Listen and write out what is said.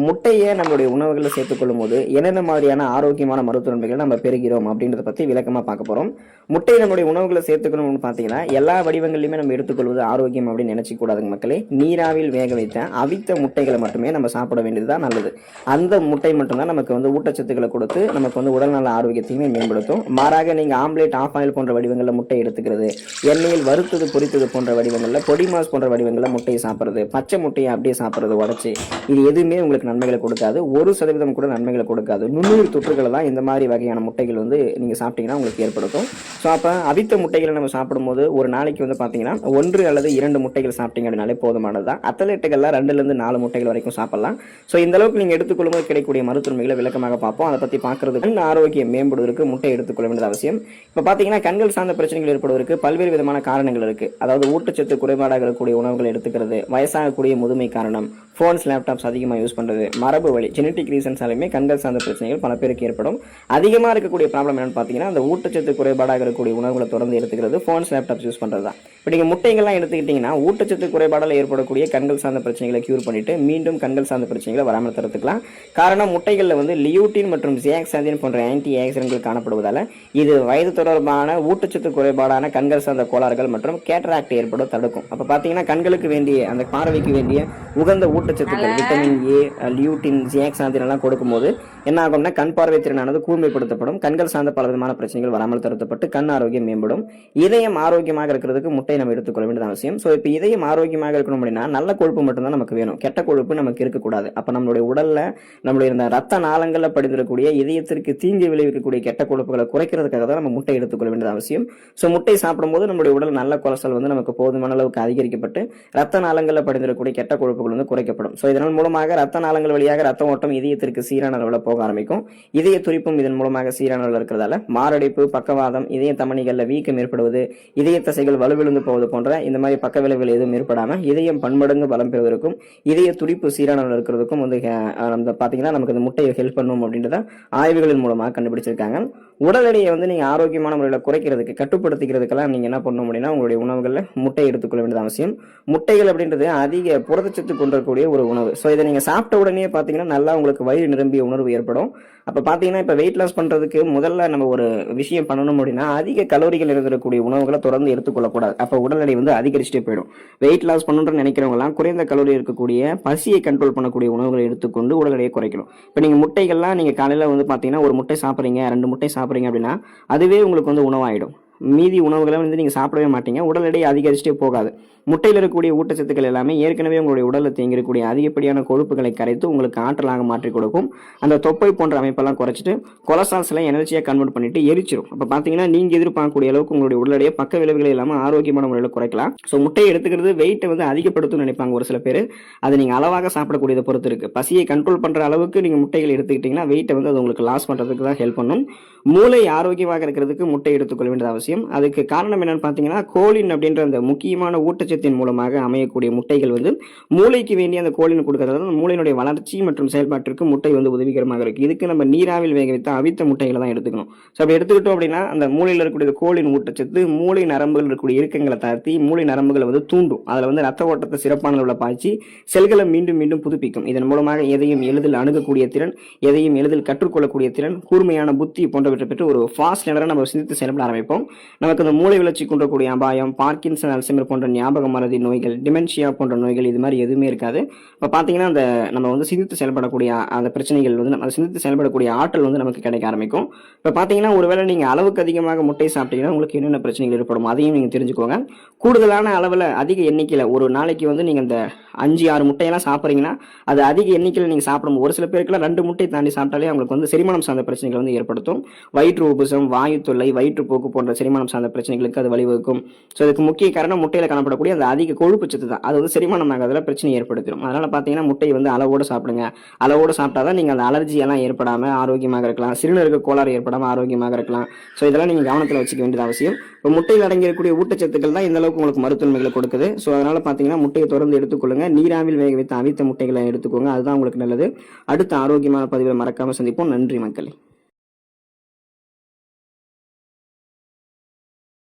முட்டையை நம்மளுடைய உணவுகளில் சேர்த்துக்கொள்ளும் போது என்னென்ன மாதிரியான ஆரோக்கியமான மருத்துவ நன்மைகளை நம்ம பெறுகிறோம் அப்படின்றத பற்றி விளக்கமாக பார்க்க போகிறோம் முட்டையை நம்மளுடைய உணவுகளை சேர்த்துக்கணும்னு பார்த்தீங்கன்னா எல்லா வடிவங்களிலுமே நம்ம எடுத்துக்கொள்வது ஆரோக்கியம் அப்படின்னு நினைச்சிக்க மக்களே. நீராவில் வேக வைத்த அவித்த முட்டைகளை மட்டுமே நம்ம சாப்பிட வேண்டியது தான் நல்லது. அந்த முட்டை மட்டும்தான் நமக்கு வந்து ஊட்டச்சத்துக்களை கொடுத்து நமக்கு வந்து உடல்நல ஆரோக்கியத்தையுமே மேம்படுத்தும். மாறாக நீங்கள் ஆம்லேட் ஆஃப் ஆயில் போன்ற வடிவங்களில் முட்டை எடுத்துக்கிறது எண்ணெயில் வறுத்தது பொரித்தது போன்ற வடிவங்களில் பொடி மாஸ் போன்ற வடிவங்களில் முட்டையை சாப்பிட்றது பச்சை முட்டையை அப்படியே சாப்பிட்றது உடச்சி இது எதுவுமே உங்களுக்கு நன்மைகளை கொடுக்காது. ஒரு சதவீதம் கூட நன்மைகளை கொடுக்காது. நுண்ணுயிர் தொற்றுகளை தான் இந்த மாதிரி வகையான முட்டைகள் வந்து நீங்கள் சாப்பிட்டீங்கன்னா உங்களுக்கு ஏற்படுத்தும். ஸோ அப்போ அவித்த முட்டைகளை நம்ம சாப்பிடும்போது ஒரு நாளைக்கு வந்து பார்த்தீங்கன்னா ஒன்று அல்லது இரண்டு முட்டைகள் சாப்பிட்டீங்க அப்படின்னாலே போதுமானது தான் அத்தலெட்டுகள்லாம் ரெண்டுலேருந்து நாலு முட்டைகள் வரைக்கும் சாப்பிடலாம். ஸோ இந்த அளவுக்கு நீங்கள் எடுத்துக்கொள்ளும்போது கிடைக்கக்கூடிய மருத்துவமைகளை விளக்கமாக பார்ப்போம். அதை பற்றி பார்க்குறது கண் ஆரோக்கியம் மேம்படுவதற்கு முட்டை எடுத்துக்கொள்ள வேண்டியது அவசியம். இப்போ பார்த்தீங்கன்னா கண்கள் சார்ந்த பிரச்சனைகள் ஏற்படுவதற்கு பல்வேறு விதமான காரணங்கள் இருக்குது அதாவது ஊட்டச்சத்து குறைபாடாக இருக்கக்கூடிய உணவுகள் எடுத்துக்கிறது வயசாகக்கூடிய முதுமை காரணம் ஃபோன்ஸ் லேப்டாப்ஸ் அதிகமாக யூஸ் பண்ணுறது மரபு வழி ஜெனட்டிக் ரீசன்ஸாலுமே கண்கள் சார்ந்த பிரச்சனைகள் பல பேருக்கு ஏற்படும். அதிகமாக இருக்கக்கூடிய ப்ராப்ளம் என்னன்னு பார்த்தீங்கன்னா அந்த ஊட்டச்சத்து குறைபாடாக இருக்கக்கூடிய உணவுகளை தொடர்ந்து எடுத்துக்கிறது ஃபோன்ஸ் லேப்டாப்ஸ் யூஸ் பண்ணுறது தான் இப்போ நீங்கள் முட்டைகள்லாம் எடுத்துக்கிட்டிங்கன்னா ஊட்டச்சத்து குறைபாடால் ஏற்படக்கூடிய கண்கள் சார்ந்த பிரச்சனைகளை க்யூர் பண்ணிட்டு மீண்டும் கண்கள் சார்ந்த பிரச்சனைகளை வராமல் தடுத்துக்கலாம். காரணம் முட்டைகளில் வந்து லியூட்டின் மற்றும் ஜியாக்சாந்தின் போன்ற ஆன்டி ஆக்சிடென்ட்கள் காணப்படுவதால் இது வயது தொடர்பான ஊட்டச்சத்து குறைபாடான கண்கள் சார்ந்த கோளாறுகள் மற்றும் கேட்ராக்ட் ஏற்பட தடுக்கும். அப்போ பார்த்தீங்கன்னா கண்களுக்கு வேண்டிய அந்த பார்வைக்கு வேண்டிய உகந்த ஊட்டச்சத்துக்கள் விட்டமின் ஏ லியூட்டின் ஜியாக் எல்லாம் கொடுக்கும்போது என்ன ஆகும்னா கண் பார்வை திறனானது கூர்மைப்படுத்தப்படும். கண்கள் சார்ந்த பல விதமான பிரச்சனைகள் வராமல் தருத்தப்பட்டு கண் ஆரோக்கியம் மேம்படும். இதயம் ஆரோக்கியமாக இருக்கிறதுக்கு முட்டை நம்ம எடுத்துக்கொள்ள வேண்டியது அவசியம். ஸோ இப்போ இதயம் ஆரோக்கியமாக இருக்கணும் அப்படின்னா நல்ல கொழுப்பு மட்டும்தான் நமக்கு வேணும். கெட்ட கொழுப்பு நமக்கு இருக்கக்கூடாது. அப்போ நம்மளுடைய உடலில் நம்மளுடைய இந்த ரத்த நாளங்களில் படிந்திருக்கக்கூடிய இதயத்திற்கு தீங்கு விளைவிக்கக்கூடிய கெட்ட கொழுப்புகளை குறைக்கிறதுக்காக தான் நம்ம முட்டை எடுத்துக்கொள்ள வேண்டியது அவசியம். ஸோ முட்டை சாப்பிடும்போது நம்மளுடைய உடல் நல்ல கொலஸ்ட்ரால் வந்து நமக்கு போதுமான அளவுக்கு அதிகரிக்கப்பட்டு ரத்த நாளங்களில் படிந்திருக்கக்கூடிய கெட்ட கொழுப்புகள் வந்து குறைக்கப்படும். ஸோ இதனால் மூலமாக ரத்த நாளங்கள் வழியாக ரத்த ஓட்டம் இதயத்திற்கு சீரான அளவில் போக ஆரம்பிக்கும். இதய துடிப்பும் இதன் மூலமாக சீரான அளவில் இருக்கிறதால மாரடைப்பு பக்கவாதம் இதய தமணிகளில் வீக்கம் ஏற்படுவது இதய தசைகள் வலுவிழுந்து போவது போன்ற இந்த மாதிரி பக்க விளைவுகள் எதுவும் ஏற்படாமல் இதயம் பன்மடங்கு பலம் பெறுவதற்கும் இதய துடிப்பு சீரான அளவில் இருக்கிறதுக்கும் வந்து நம்ம பார்த்தீங்கன்னா நமக்கு இந்த முட்டையை ஹெல்ப் பண்ணும் அப்படின்றத ஆய்வுகளின் மூலமாக கண்டுபிடிச்சிருக்காங்க. உடல் எடையை வந்து நீங்கள் ஆரோக்கியமான முறையில் குறைக்கிறதுக்கு கட்டுப்படுத்திக்கிறதுக்கெல்லாம் நீங்கள் என்ன பண்ணணும் அப்படின்னா உங்களுடைய உணவுகளில் முட்டை எடுத்துக்கொள்ள வேண்டியது அவசியம். முட்டைகள் அப்படின்றது அதிக புரதச்சத்து கொண்டிருக்கக்கூடிய ஒரு உணவு. ஸோ இதை நீங்கள் சாப்பிட்ட உடனே பார்த்தீங்கன்னா நல்லா உங்களுக்கு வயிறு நிரம்பிய உணர்வு ஏற்படும். அப்போ பார்த்தீங்கன்னா இப்போ வெயிட் லாஸ் பண்ணுறதுக்கு முதல்ல நம்ம ஒரு விஷயம் பண்ணணும் அப்படின்னா அதிக கலோரிகள் இருந்திருக்கக்கூடிய உணவுகளை தொடர்ந்து எடுத்துக்கொள்ளக்கூடாது. அப்போ உடல் எடை வந்து அதிகரிச்சுட்டே போயிடும். வெயிட் லாஸ் பண்ணணும்னு நினைக்கிறவங்கலாம் குறைந்த கலோரி இருக்கக்கூடிய பசியை கண்ட்ரோல் பண்ணக்கூடிய உணவுகளை எடுத்துக்கொண்டு உடல் எடையை குறைக்கணும். இப்போ நீங்கள் முட்டைகள்லாம் நீங்கள் காலையில் வந்து பார்த்தீங்கன்னா ஒரு முட்டை சாப்பிட்றீங்க ரெண்டு முட்டை சாப்பிட்றீங்க அப்படின்னா அதுவே உங்களுக்கு வந்து உணவாயிடும். மீதி உணவுகளை வந்து நீங்கள் சாப்பிடவே மாட்டீங்க. உடல் எடை அதிகரிச்சுட்டே போகாது. முட்டையில் இருக்கக்கூடிய ஊட்டச்சத்துக்கள் எல்லாமே ஏற்கனவே உங்களுடைய உடலில் தேங்கிருக்கக்கூடிய அதிகப்படியான கொழுப்புகளை கரைத்து உங்களுக்கு ஆற்றலாக மாற்றி கொடுக்கும். அந்த தொப்பை போன்ற அமைப்பெல்லாம் குறைச்சிட்டு கொலஸ்ட்ரால்ஸ்லாம் எனர்ஜியாக கன்வெர்ட் பண்ணிட்டு எரிச்சிடும் அப்போ பார்த்தீங்கன்னா நீங்கள் எதிர்பார்க்கக்கூடிய அளவுக்கு உங்களுடைய உடல் பக்க விளைவுகள் இல்லாமல் ஆரோக்கியமான முறையில் குறைக்கலாம். ஸோ முட்டையை எடுத்துக்கிறது வெயிட்டை வந்து அதிகப்படுத்தும் நினைப்பாங்க ஒரு சில பேர். அதை நீங்கள் அளவாக சாப்பிடக்கூடியதை பொறுத்து இருக்குது பசியை கண்ட்ரோல் பண்ணுற அளவுக்கு நீங்கள் முட்டைகள் எடுத்துக்கிட்டிங்கன்னா வெயிட்டை வந்து அது உங்களுக்கு லாஸ் பண்ணுறதுக்கு தான் ஹெல்ப் பண்ணும். மூளை ஆரோக்கியமாக இருக்கிறதுக்கு முட்டை எடுத்துக்கொள்ள வேண்டியது அவசியம். அதுக்கு காரணம் என்னன்னு பார்த்தீங்கன்னா கோலின் அப்படின்ற அந்த முக்கியமான ஊட்டச்சத்தின் மூலமாக அமையக்கூடிய முட்டைகள் வந்து மூளைக்கு வேண்டிய அந்த கோலின் கொடுக்கறதால மூளையினுடைய வளர்ச்சி மற்றும் செயல்பாட்டிற்கு முட்டை வந்து உதவிகரமாக இருக்குது இதுக்கு நம்ம நீராவில் வேக வைத்த அவித்த முட்டைகளை தான் எடுத்துக்கணும். ஸோ அப்படி எடுத்துக்கிட்டோம் அப்படின்னா அந்த மூளையில் இருக்கக்கூடிய கோலின் ஊட்டச்சத்து மூளை நரம்புகள் இருக்கக்கூடிய இறுக்கங்களை தாழ்த்தி மூளை நரம்புகளை வந்து தூண்டும். அதில் வந்து ரத்த ஓட்டத்தை சிறப்பான உள்ள பாய்ச்சி செல்களை மீண்டும் மீண்டும் புதுப்பிக்கும். இதன் மூலமாக எதையும் எளிதில் அணுகக்கூடிய திறன் எதையும் எளிதில் கற்றுக்கொள்ளக்கூடிய திறன் கூர்மையான புத்தி போன்ற போன்றவற்றை பெற்று ஒரு ஃபாஸ்ட் லேனராக நம்ம சிந்தித்து செயல்பட ஆரம்பிப்போம். நமக்கு அந்த மூளை வளர்ச்சி கொண்டக்கூடிய அபாயம் பார்க்கின்சன் அல்சைமர் போன்ற ஞாபக மறதி நோய்கள் டிமென்ஷியா போன்ற நோய்கள் இது மாதிரி எதுவுமே இருக்காது. இப்போ பார்த்தீங்கன்னா அந்த நம்ம வந்து சிந்தித்து செயல்படக்கூடிய அந்த பிரச்சனைகள் வந்து நம்ம சிந்தித்து செயல்படக்கூடிய ஆற்றல் வந்து நமக்கு கிடைக்க ஆரம்பிக்கும். இப்போ பார்த்தீங்கன்னா ஒருவேளை நீங்கள் அளவுக்கு அதிகமாக முட்டை சாப்பிட்டீங்கன்னா உங்களுக்கு என்னென்ன பிரச்சனைகள் ஏற்படும் அதையும் நீங்கள் தெரிஞ்சுக்கோங்க. கூடுதலான அளவில் அதிக எண்ணிக்கையில் ஒரு நாளைக்கு வந்து நீங்கள் இந்த அஞ்சு ஆறு முட்டையெல்லாம் சாப்பிட்றீங்கன்னா அது அதிக எண்ணிக்கையில் நீங்கள் சாப்பிடும் ஒரு சில பேருக்குலாம் ரெண்டு முட்டை தாண்டி சாப்பிட்டாலே அவங்களுக்கு வந்து செரிமானம் சார்ந்த பிரச்சனைகள் வந்து ஏற்படுத்தும். வயிற்று உபசம் வாயு தொல்லை வயிற்றுப்போக்கு போன்ற செரிமானம் சார்ந்த பிரச்சனைகளுக்கு அது வழிவகுக்கும். ஸோ இதுக்கு முக்கிய காரணம் முட்டையில் காணப்படக்கூடிய அந்த அதிக கொழுப்பு சத்து தான். அது வந்து செரிமானம் ஆகாதல பிரச்சனை ஏற்படுத்திடும் அதனால் பார்த்தீங்கன்னா முட்டையை வந்து அளவோடு சாப்பிடுங்க. அளவோடு சாப்பிட்டா தான் நீங்கள் அந்த அலர்ஜியெல்லாம் ஏற்படாமல் ஆரோக்கியமாக இருக்கலாம். சிறுநீரக கோளாறு ஏற்படாமல் ஆரோக்கியமாக இருக்கலாம். ஸோ இதெல்லாம் நீங்கள் கவனத்தில் வச்சுக்க வேண்டியது அவசியம். இப்போ முட்டையில் அடங்கியிருக்கக்கூடிய ஊட்டச்சத்துக்கள் தான் இந்த அளவுக்கு உங்களுக்கு மருத்துவமைகளை கொடுக்குது. ஸோ அதனால் பார்த்தீங்கன்னா முட்டையை தொடர்ந்து எடுத்துக்கொள்ளுங்க. நீராவில் வேக வைத்த அவித்த முட்டைகளை எடுத்துக்கோங்க. அதுதான் உங்களுக்கு நல்லது. அடுத்த ஆரோக்கியமான பதிவில் மறக்காமல் சந்திப்போம். நன்றி மக்களே.